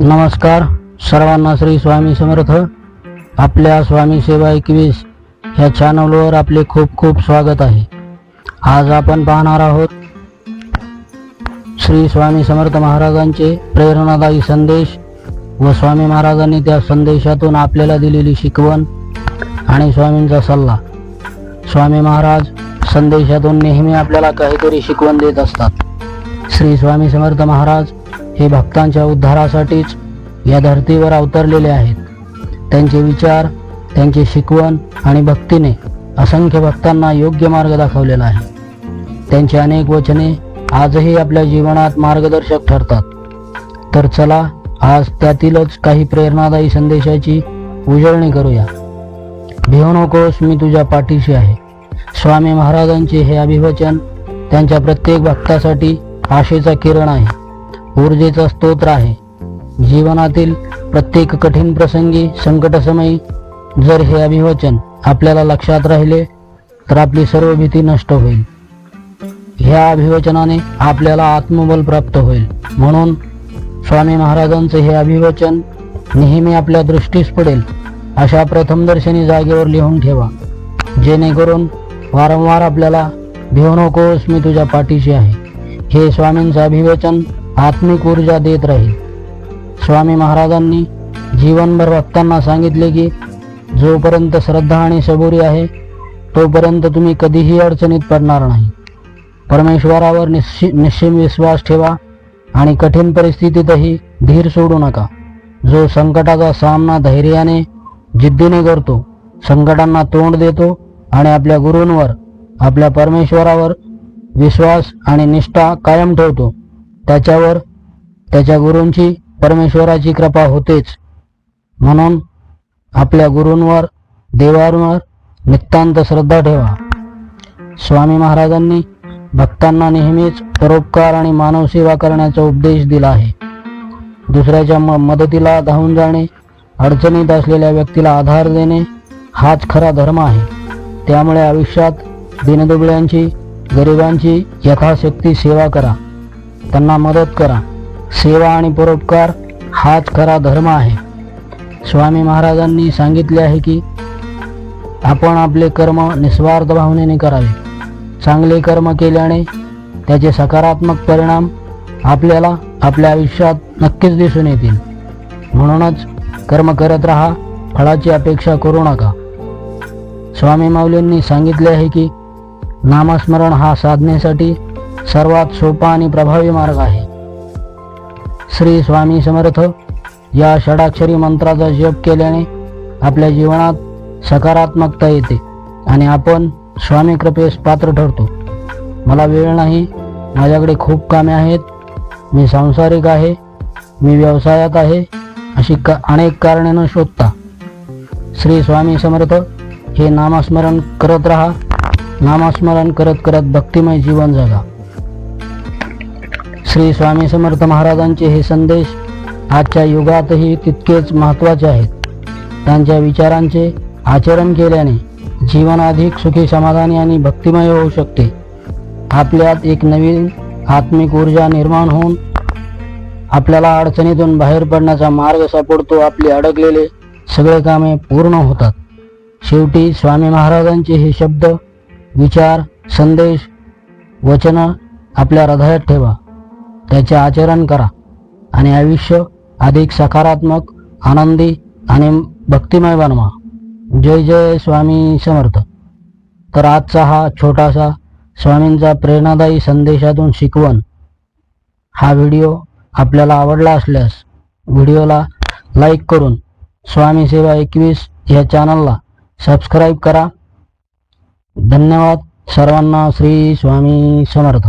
नमस्कार. सर्वांना श्री स्वामी समर्थ. आपल्या स्वामी सेवा एकवीस ह्या चॅनलवर आपले खूप खूप स्वागत आहे. आज आपण पाहणार आहोत श्री स्वामी समर्थ महाराजांचे प्रेरणादायी संदेश व स्वामी महाराजांनी त्या संदेशातून आपल्याला दिलेली शिकवण आणि स्वामींचा सल्ला. स्वामी महाराज संदेशातून नेहमी आपल्याला काहीतरी शिकवण देत असतात. श्री स्वामी समर्थ महाराज हे भक्तांच्या उद्धारासाठीच या धर्तीवर अवतरलेले आहेत. त्यांचे विचार त्यांची शिकवण आणि भक्तीने असंख्य भक्तांना योग्य मार्ग दाखवलेला आहे. त्यांची अनेक वचने आजही आपल्या जीवनात मार्गदर्शक ठरतात. तर चला आज त्यातीलच काही प्रेरणादायी संदेशाची उजळणी करूया. भिवू नकोस मी तुझ्या पाठीशी आहे. स्वामी महाराजांचे हे अभिवचन त्यांच्या प्रत्येक भक्तासाठी आशेचा किरण आहे. ऊर्जेचा स्तोत्र आहे. जीवनातील प्रत्येक कठीण प्रसंगी संकटसमयी जर हे अभिवचन आपल्याला लक्षात राहिले तर आपली सर्व भीती नष्ट होईल. ह्या अभिवचनाने आपल्याला आत्मबल प्राप्त होईल. म्हणून स्वामी महाराजांचे हे अभिवचन नेहमी आपल्या दृष्टीस पडेल अशा प्रथमदर्शनी जागेवर लिहून ठेवा. जेणेकरून वारंवार आपल्याला भिवू नकोस मी तुझ्या पाठीशी आहे. हे स्वामींचं अभिवचन आत्मिक ऊर्जा देत राहील. स्वामी महाराजांनी जीवनभर भक्तांना सांगितले की जोपर्यंत श्रद्धा आणि सबुरी आहे तोपर्यंत तुम्ही कधीही अडचणीत पडणार नाही. परमेश्वरावर निश्चि निश्चिम विश्वास ठेवा आणि कठीण परिस्थितीतही धीर सोडू नका. जो संकटाचा सामना धैर्याने जिद्दीने करतो संकटांना तोंड देतो आणि आपल्या गुरूंवर आपल्या परमेश्वरावर विश्वास आणि निष्ठा कायम ठेवतो त्याच्यावर त्याच्या गुरूंची परमेश्वराची कृपा होतेच. म्हणून आपल्या गुरूंवर देवांवर नितांत श्रद्धा ठेवा. स्वामी महाराजांनी भक्तांना नेहमीच परोपकार आणि मानवसेवा करण्याचा उपदेश दिला आहे. दुसऱ्याच्या म मदतीला धावून जाणे अडचणीत असलेल्या व्यक्तीला आधार देणे हाच खरा धर्म आहे. त्यामुळे आयुष्यात दिनदुबळ्यांची गरिबांची यथाशक्ती सेवा करा. त्यांना मदत करा. सेवा आणि परोपकार हाच खरा धर्म आहे. स्वामी महाराजांनी सांगितले आहे की आपण आपले कर्म निस्वार्थ भावनेने करावे. चांगले कर्म केल्याने त्याचे सकारात्मक परिणाम आपल्याला आपल्या आयुष्यात नक्कीच दिसून येतील. म्हणूनच कर्म करत राहा फळाची अपेक्षा करू नका. स्वामी माऊलींनी सांगितले आहे की नामस्मरण हा साधनेसाठी सर्वात सोपा आणि प्रभावी मार्ग आहे. श्री स्वामी समर्थ या षडाक्षरी मंत्राचा जप केल्याने आपल्या जीवनात सकारात्मकता येते आणि आपण स्वामी कृपेस पात्र ठरतो. मला वेळ नाही माझ्याकडे खूप कामे आहेत मी सांसारिक आहे मी व्यवसायात आहे अशी का अनेक कारणे न शोधता. श्री स्वामी समर्थ हे नामस्मरण करत राहा नामस्मरण करत करत भक्तिमय जीवन जगा. श्री स्वामी समर्थ महाराजांचे हे संदेश आजच्या युगातही तितकेच महत्त्वाचे आहेत. त्यांच्या विचारांचे आचरण केल्याने जीवन अधिक सुखी समाधानी आणि भक्तिमय होऊ शकते. आपल्यात एक नवीन आत्मिक ऊर्जा निर्माण होऊन आपल्याला अडचणीतून बाहेर पडण्याचा मार्ग सापडतो आपले अडकलेले सगळे कामे पूर्ण होतात. शेवटी स्वामी महाराजांचे हे शब्द विचार संदेश वचन आपल्या हृदयात ठेवा. त्याचे आचरण करा आणि आयुष्य अधिक सकारात्मक आनंदी आणि भक्तिमय बनवा. जय जय स्वामी समर्थ. तर आजचा हा छोटासा स्वामींचा प्रेरणादायी संदेशातून शिकवण. हा व्हिडिओ आपल्याला आवडला असल्यास व्हिडिओला लाईक करून स्वामी सेवा एकवीस या चॅनलला सबस्क्राईब करा. धन्यवाद. सर्वांना श्री स्वामी समर्थ.